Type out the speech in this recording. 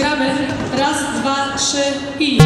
Gramy. Raz, dwa, trzy i...